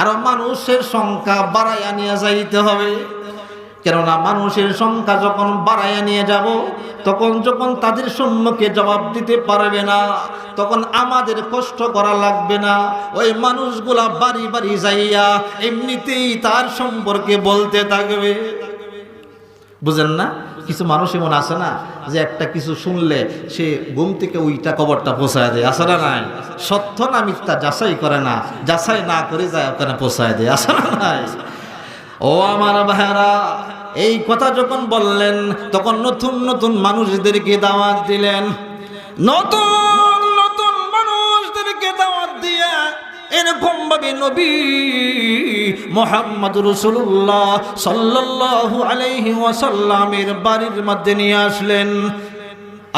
আরও মানুষের সংখ্যা বাড়াইয়া নিয়ে যাইতে হবে। কেননা মানুষের সংখ্যা যখন বাড়াইয়া নিয়ে যাব, তখন যখন তাদের সম্মুখে জবাব দিতে পারবে না, তখন আমাদের কষ্ট করা লাগবে না। ওই মানুষগুলা বাড়ি বাড়ি যাইয়া এমনিতেই তার সম্পর্কে বলতে থাকবে। বুঝেন না? কিছু মানুষ এমন আছে না যে একটা কিছু শুনলে সে ঘুম থেকে ওইটা কবরটা পোষায় দেয়। আসে না নাই? সত্য না মিথ্যা? যাচাই করে না। যাচাই না করে যায় ওখানে পোষায় দেয়। আসে না নাই? ও আমার ভাইরা এই কথা যখন বললেন, তখন নতুন নতুন মানুষদেরকে দাওয়াত দিলেন। নতুন এরকম ভাবে নবী মোহাম্মদ রসুল্লাহ সাল্লাল্লাহু আলাইহি ওয়াসাল্লামের বাড়ির মধ্যে নিয়ে আসলেন।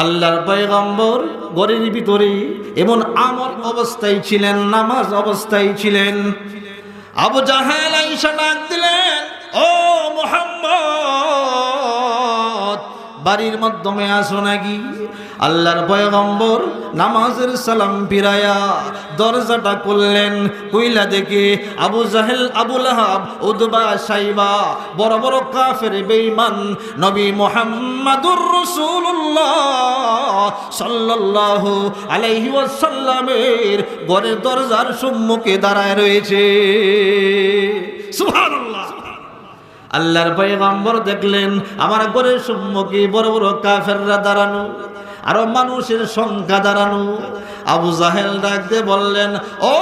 আল্লাহর পয়গম্বর গরের ভিতরে এমন আমল অবস্থায় ছিলেন, নামাজ অবস্থায় ছিলেন। আবু জাহেল আইসা বাড়ির মাধ্যমে আসো নাকি? আল্লাহর পয়গম্বর নামাজের সালাম ফিরায়া দরজাটা করলেন কইলা দেখে আবু জাহেল আবুল আহাব উদবা, সাইবা, বড় বড় কাফের বেঈমান নবী মুহাম্মাদুর রাসূলুল্লাহ সাল্লাল্লাহু আলাইহি ওয়াসাল্লামের ঘরের দরজার সম্মুখে দাঁড়ায় রয়েছে। আল্লাহর পয়গম্বর দেখলেন, আমার ঘরের সম্মুখে বড় বড় কাফেররা দাঁড়ানো, আরও মানুষের সংখ্যা দাঁড়ানো। আবু জাহেল ডাকতে বললেন, ও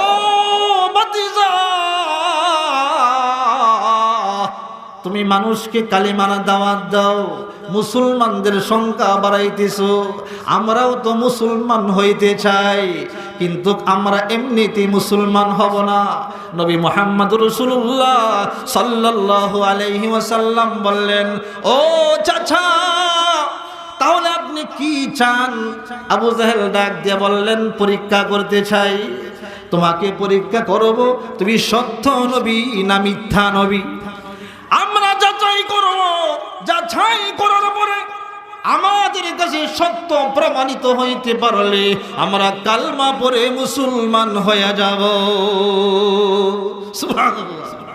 তুমি মানুষকে কালিমানা দাওয়াত দাও, মুসলমানদের সংখ্যা বাড়াইতেছ, আমরাও তো মুসলমান হইতে চাই। কিন্তু আমরা এমনিতে মুসলমান হব না। নবী মোহাম্মদ রসুল্লাহ সাল্লাল্লাহু আলাইহি ওয়াসাল্লাম বললেন, ও চাচা, তাহলে আপনি কি চান? আবু জাহেল ডাক দিয়ে বললেন, পরীক্ষা করতে চাই। তোমাকে পরীক্ষা করব। তুমি সত্য নবী না মিথ্যা নবী? আমরা যাচাই করব, যাচাই আমাদের কাছে সত্য প্রমাণিত হইতে পারলে আমরা কালমা পরে মুসলমান হয়ে যাব। সুবহানাল্লাহ।